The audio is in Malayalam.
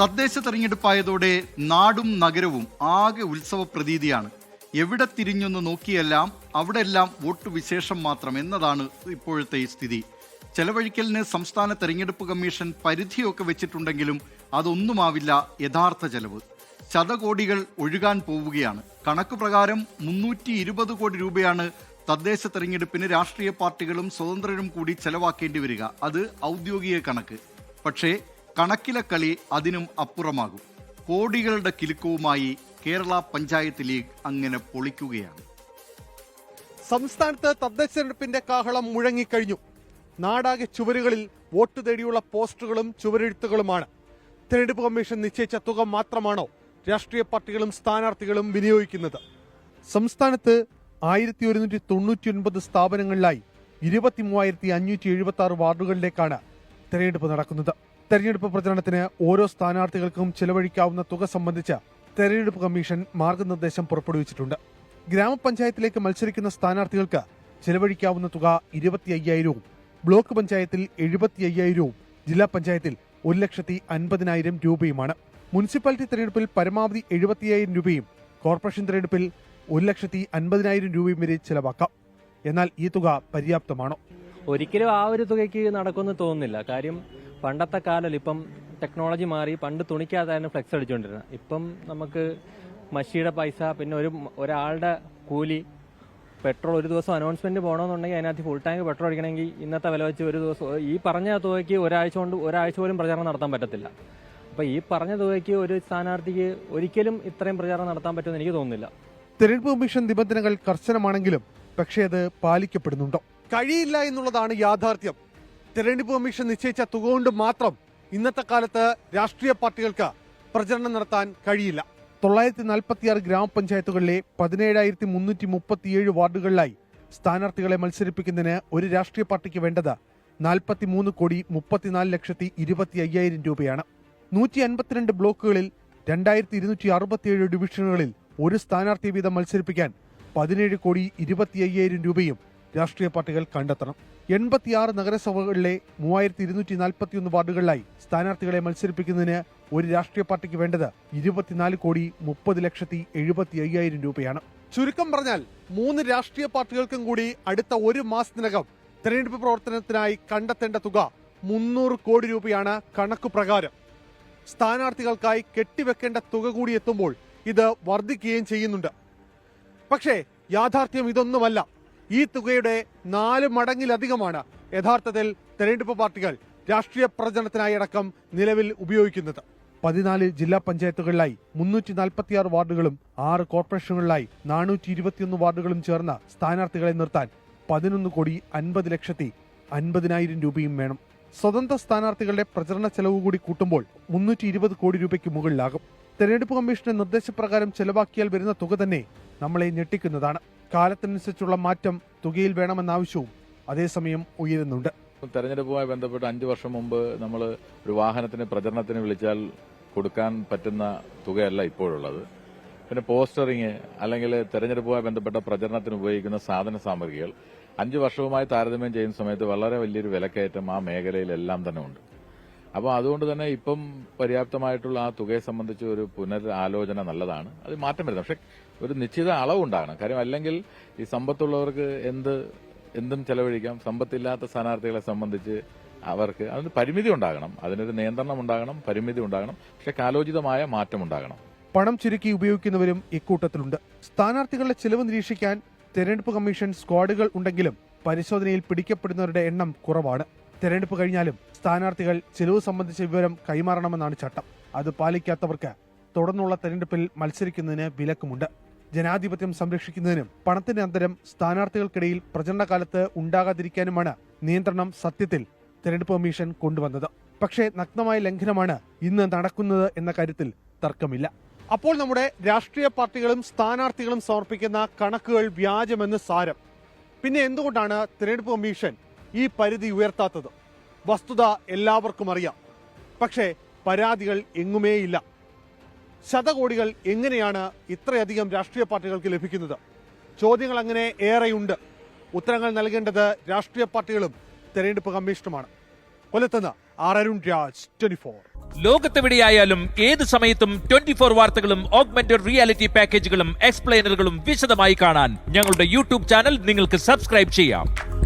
തദ്ദേശ തെരഞ്ഞെടുപ്പായതോടെ നാടും നഗരവും ആകെ ഉത്സവ പ്രതീതിയാണ്. എവിടെ തിരിഞ്ഞൊന്ന് നോക്കിയെല്ലാം അവിടെല്ലാം വോട്ട് വിശേഷം മാത്രം എന്നതാണ് ഇപ്പോഴത്തെ സ്ഥിതി. ചെലവഴിക്കലിന് സംസ്ഥാന തെരഞ്ഞെടുപ്പ് കമ്മീഷൻ പരിധിയൊക്കെ വെച്ചിട്ടുണ്ടെങ്കിലും അതൊന്നുമാവില്ല യഥാർത്ഥ ചെലവ്. ശതകോടികൾ ഒഴുകാൻ പോവുകയാണ്. കണക്ക് പ്രകാരം മുന്നൂറ്റി ഇരുപത് കോടി രൂപയാണ് തദ്ദേശ തെരഞ്ഞെടുപ്പിന് രാഷ്ട്രീയ പാർട്ടികളും സ്വതന്ത്രരും കൂടി ചെലവാക്കേണ്ടി വരിക. അത് ഔദ്യോഗിക കണക്ക്. പക്ഷേ കണക്കിലെ കളി അതിനും അപ്പുറമാകും. കോടികളുടെ കിലുക്കവുമായി കേരള പഞ്ചായത്ത് ലീഗ് അങ്ങനെ പൊളിക്കുകയാണ്. സംസ്ഥാനത്ത് തദ്ദേശ തെരഞ്ഞെടുപ്പിന്റെ കാഹളം മുഴങ്ങിക്കഴിഞ്ഞു. നാടാകെ ചുവരുകളിൽ വോട്ട് തേടിയുള്ള പോസ്റ്ററുകളും ചുവരെഴുത്തുകളുമാണ്. തെരഞ്ഞെടുപ്പ് കമ്മീഷൻ നിശ്ചയിച്ച തുക മാത്രമാണോ രാഷ്ട്രീയ പാർട്ടികളും സ്ഥാനാർത്ഥികളും വിനിയോഗിക്കുന്നത്? സംസ്ഥാനത്ത് ആയിരത്തി ഒരുന്നൂറ്റി തൊണ്ണൂറ്റി ഒൻപത് സ്ഥാപനങ്ങളിലായി ഇരുപത്തി മൂവായിരത്തി അഞ്ഞൂറ്റി എഴുപത്തി ആറ് വാർഡുകളിലേക്കാണ് തെരഞ്ഞെടുപ്പ് നടക്കുന്നത്. തെരഞ്ഞെടുപ്പ് പ്രചരണത്തിന് ഓരോ സ്ഥാനാർത്ഥികൾക്കും ചെലവഴിക്കാവുന്ന തുക സംബന്ധിച്ച് തെരഞ്ഞെടുപ്പ് കമ്മീഷൻ മാർഗനിർദ്ദേശം പുറപ്പെടുവിച്ചിട്ടുണ്ട്. ഗ്രാമപഞ്ചായത്തിലേക്ക് മത്സരിക്കുന്ന സ്ഥാനാർത്ഥികൾക്ക് ചെലവഴിക്കാവുന്ന തുക ഇരുപത്തി അയ്യായിരവും ബ്ലോക്ക് പഞ്ചായത്തിൽ എഴുപത്തി അയ്യായിരവും ജില്ലാ പഞ്ചായത്തിൽ ഒരു ലക്ഷത്തി അൻപതിനായിരം രൂപയുമാണ്. മുനിസിപ്പാലിറ്റി തെരഞ്ഞെടുപ്പിൽ പരമാവധി എഴുപത്തിയായിരം രൂപയും കോർപ്പറേഷൻ തെരഞ്ഞെടുപ്പിൽ ഒരു ലക്ഷത്തി അൻപതിനായിരം രൂപയും വരെ ചെലവാക്കാം. എന്നാൽ ഈ തുക പര്യാപ്തമാണോ? ഒരിക്കലും ആ ഒരു തുകയ്ക്ക് നടക്കുമെന്ന് തോന്നുന്നില്ല. കാര്യം പണ്ടത്തെ കാലം ഇപ്പം ടെക്നോളജി മാറി പണ്ട് തുണിക്കാതായിരുന്നു ഫ്ലെക്സ് അടിച്ചുകൊണ്ടിരുന്നത് ഇപ്പം നമുക്ക് മഷിയുടെ പൈസ പിന്നെ ഒരു ഒരാളുടെ കൂലി പെട്രോൾ ഒരു ദിവസം അനൗൺസ്മെന്റ് പോകണമെന്നുണ്ടെങ്കിൽ അതിനകത്ത് ഫുൾ ടാങ്ക് പെട്രോൾ അടിക്കണമെങ്കിൽ ഇന്നത്തെ വില വെച്ച് ഒരു ദിവസം ഈ പറഞ്ഞ തുകയ്ക്ക് ഒരാഴ്ച കൊണ്ട് ഒരാഴ്ച പോലും പ്രചാരണം നടത്താൻ പറ്റത്തില്ല. അപ്പോൾ ഈ പറഞ്ഞ തുകയ്ക്ക് ഒരു സ്ഥാനാർത്ഥിക്ക് ഒരിക്കലും ഇത്രയും പ്രചാരണം നടത്താൻ പറ്റുമെന്ന് എനിക്ക് തോന്നുന്നില്ല. തെരഞ്ഞെടുപ്പ് കമ്മീഷൻ നിബന്ധനകൾ കർശനമാണെങ്കിലും പക്ഷേ അത് പാലിക്കപ്പെടുന്നുണ്ടോ? കഴിയില്ല എന്നുള്ളതാണ് യാഥാർത്ഥ്യം. തെരഞ്ഞെടുപ്പ് കമ്മീഷൻ നിശ്ചയിച്ച തുക കൊണ്ട് മാത്രം ഇന്നത്തെ കാലത്ത് രാഷ്ട്രീയ പാർട്ടികൾക്ക് പ്രചരണം നടത്താൻ കഴിയില്ല. തൊള്ളായിരത്തി നാൽപ്പത്തിയാറ് ഗ്രാമപഞ്ചായത്തുകളിലെ പതിനേഴായിരത്തി മുന്നൂറ്റി മുപ്പത്തിയേഴ് വാർഡുകളിലായി സ്ഥാനാർത്ഥികളെ മത്സരിപ്പിക്കുന്നതിന് ഒരു രാഷ്ട്രീയ പാർട്ടിക്ക് വേണ്ടത് നാൽപ്പത്തി മൂന്ന് കോടി മുപ്പത്തിനാല് ലക്ഷത്തി ഇരുപത്തി അയ്യായിരം രൂപയാണ്. നൂറ്റി അൻപത്തിരണ്ട് ബ്ലോക്കുകളിൽ രണ്ടായിരത്തി ഇരുന്നൂറ്റി അറുപത്തിയേഴ് ഡിവിഷനുകളിൽ ഒരു സ്ഥാനാർത്ഥി വീതം മത്സരിപ്പിക്കാൻ പതിനേഴ് കോടി ഇരുപത്തി അയ്യായിരം രൂപയും രാഷ്ട്രീയ പാർട്ടികൾ കണ്ടെത്തണം. എൺപത്തിയാറ് നഗരസഭകളിലെ മൂവായിരത്തി ഇരുന്നൂറ്റി നാൽപ്പത്തിയൊന്ന് വാർഡുകളിലായി സ്ഥാനാർത്ഥികളെ മത്സരിപ്പിക്കുന്നതിന് ഒരു രാഷ്ട്രീയ പാർട്ടിക്ക് വേണ്ടത് ഇരുപത്തിനാല് കോടി മുപ്പത് ലക്ഷത്തി എഴുപത്തി അയ്യായിരം രൂപയാണ്. ചുരുക്കം പറഞ്ഞാൽ മൂന്ന് രാഷ്ട്രീയ പാർട്ടികൾക്കും കൂടി അടുത്ത ഒരു മാസത്തിനകം തെരഞ്ഞെടുപ്പ് പ്രവർത്തനത്തിനായി കണ്ടെത്തേണ്ട തുക മുന്നൂറ് കോടി രൂപയാണ് കണക്കു പ്രകാരം. സ്ഥാനാർത്ഥികൾക്കായി കെട്ടിവെക്കേണ്ട തുക കൂടി എത്തുമ്പോൾ ഇത് വർദ്ധിക്കുകയും ചെയ്യുന്നുണ്ട്. പക്ഷേ യാഥാർത്ഥ്യം ഇതൊന്നുമല്ല. ഈ തുകയുടെ നാല് മടങ്ങിലധികമാണ് യഥാർത്ഥത്തിൽ തെരഞ്ഞെടുപ്പ് പാർട്ടികൾ രാഷ്ട്രീയ പ്രചരണത്തിനായി അടക്കം നിലവിൽ ഉപയോഗിക്കുന്നത്. പതിനാല് ജില്ലാ പഞ്ചായത്തുകളിലായി മുന്നൂറ്റി നാൽപ്പത്തിയാറ് വാർഡുകളും ആറ് കോർപ്പറേഷനുകളിലായി നാനൂറ്റി ഇരുപത്തിയൊന്ന് വാർഡുകളും ചേർന്ന സ്ഥാനാർത്ഥികളെ നിർത്താൻ പതിനൊന്ന് കോടി അൻപത് ലക്ഷത്തി അൻപതിനായിരം രൂപയും വേണം. സ്വതന്ത്ര സ്ഥാനാർത്ഥികളുടെ പ്രചരണ ചെലവ് കൂടി കൂട്ടുമ്പോൾ മുന്നൂറ്റി ഇരുപത് കോടി രൂപയ്ക്ക് മുകളിലാകും. തെരഞ്ഞെടുപ്പ് കമ്മീഷന്റെ നിർദ്ദേശപ്രകാരം ചെലവാക്കിയാൽ വരുന്ന തുക തന്നെ നമ്മളെ ഞെട്ടിക്കുന്നതാണ്. കാലത്തിനനുസരിച്ചുള്ള മാറ്റം തുകയിൽ വേണമെന്ന ആവശ്യവും അതേസമയം ഉയരുന്നുണ്ട്. തെരഞ്ഞെടുപ്പുമായി ബന്ധപ്പെട്ട് അഞ്ചു വർഷം മുമ്പ് നമ്മൾ ഒരു വാഹനത്തിന് പ്രചരണത്തിന് വിളിച്ചാൽ കൊടുക്കാൻ പറ്റുന്ന തുകയല്ല ഇപ്പോഴുള്ളത്. പിന്നെ പോസ്റ്ററിങ് അല്ലെങ്കിൽ തെരഞ്ഞെടുപ്പുമായി ബന്ധപ്പെട്ട പ്രചരണത്തിന് ഉപയോഗിക്കുന്ന സാധന സാമഗ്രികൾ. അഞ്ചു വർഷവുമായി താരതമ്യം ചെയ്യുന്ന സമയത്ത് വളരെ വലിയൊരു വിലക്കയറ്റം ആ മേഖലയിലെല്ലാം തന്നെ ഉണ്ട്. അപ്പോൾ അതുകൊണ്ട് തന്നെ ഇപ്പം പര്യാപ്തമായിട്ടുള്ള ആ തുകയെ സംബന്ധിച്ച് ഒരു പുനരാലോചന നല്ലതാണ്. അത് മാറ്റം വരുന്നത് പക്ഷെ ഒരു നിശ്ചിത അളവുണ്ടാകണം. കാര്യം അല്ലെങ്കിൽ ഈ സമ്പത്തുള്ളവർക്ക് എന്ത് എന്തും ചെലവഴിക്കാം. സമ്പത്തില്ലാത്ത സ്ഥാനാർത്ഥികളെ സംബന്ധിച്ച് അവർക്ക് അതിന് പരിമിതി ഉണ്ടാകണം. അതിനൊരു നിയന്ത്രണം ഉണ്ടാകണം പരിമിതി ഉണ്ടാകണം. പക്ഷെ കാലോചിതമായ മാറ്റം ഉണ്ടാകണം. പണം ചുരുക്കി ഉപയോഗിക്കുന്നവരും ഇക്കൂട്ടത്തിലുണ്ട്. സ്ഥാനാർത്ഥികളുടെ ചെലവ് നിരീക്ഷിക്കാൻ തെരഞ്ഞെടുപ്പ് കമ്മീഷൻ സ്ക്വാഡുകൾ ഉണ്ടെങ്കിലും പരിശോധനയിൽ പിടിക്കപ്പെടുന്നവരുടെ എണ്ണം കുറവാണ്. തെരഞ്ഞെടുപ്പ് കഴിഞ്ഞാലും സ്ഥാനാർത്ഥികൾ ചെലവ് സംബന്ധിച്ച വിവരം കൈമാറണമെന്നാണ് ചട്ടം. അത് പാലിക്കാത്തവർക്ക് തുടർന്നുള്ള തെരഞ്ഞെടുപ്പിൽ മത്സരിക്കുന്നതിന് വിലക്കുമുണ്ട്. ജനാധിപത്യം സംരക്ഷിക്കുന്നതിനും പണത്തിന്റെ അന്തരം സ്ഥാനാർത്ഥികൾക്കിടയിൽ പ്രചരണകാലത്ത് ഉണ്ടാകാതിരിക്കാനുമാണ് നിയന്ത്രണം സത്യത്തിൽ തെരഞ്ഞെടുപ്പ് കമ്മീഷൻ കൊണ്ടുവന്നത്. പക്ഷേ നഗ്നമായ ലംഘനമാണ് ഇന്ന് നടക്കുന്നത് എന്ന കാര്യത്തിൽ തർക്കമില്ല. അപ്പോൾ നമ്മുടെ രാഷ്ട്രീയ പാർട്ടികളും സ്ഥാനാർത്ഥികളും സമർപ്പിക്കുന്ന കണക്കുകൾ വ്യാജമെന്ന് സാരം. പിന്നെ എന്തുകൊണ്ടാണ് തെരഞ്ഞെടുപ്പ് കമ്മീഷൻ ഈ പരിധി ഉയർത്താത്തത്. വസ്തുത എല്ലാവർക്കും അറിയാം. പക്ഷേ പരാതികൾ എങ്ങുമേയില്ല. ശതകോടികൾ എങ്ങനെയാണ് ഇത്രയധികം രാഷ്ട്രീയ പാർട്ടികൾക്ക് ലഭിക്കുന്നത്? ചോദ്യങ്ങൾ അങ്ങനെ ഏറെയുണ്ട്. ഉത്തരങ്ങൾ നൽകേണ്ടത് രാഷ്ട്രീയ പാർട്ടികളും തെരഞ്ഞെടുപ്പ് കമ്മീഷനുമാണ്. കൊല്ലത്തുനിന്ന് ആർ അരുൺ രാജ് ട്വന്റി ലോകത്തെവിടെയായാലും ഏത് സമയത്തും ട്വന്റി ഫോർ വാർത്തകളും ഓഗ്മെന്റഡ് റിയാലിറ്റി പാക്കേജുകളും എക്സ്പ്ലെയിനറുകളും വിശദമായി കാണാൻ ഞങ്ങളുടെ യൂട്യൂബ് ചാനൽ നിങ്ങൾക്ക് സബ്സ്ക്രൈബ് ചെയ്യാം.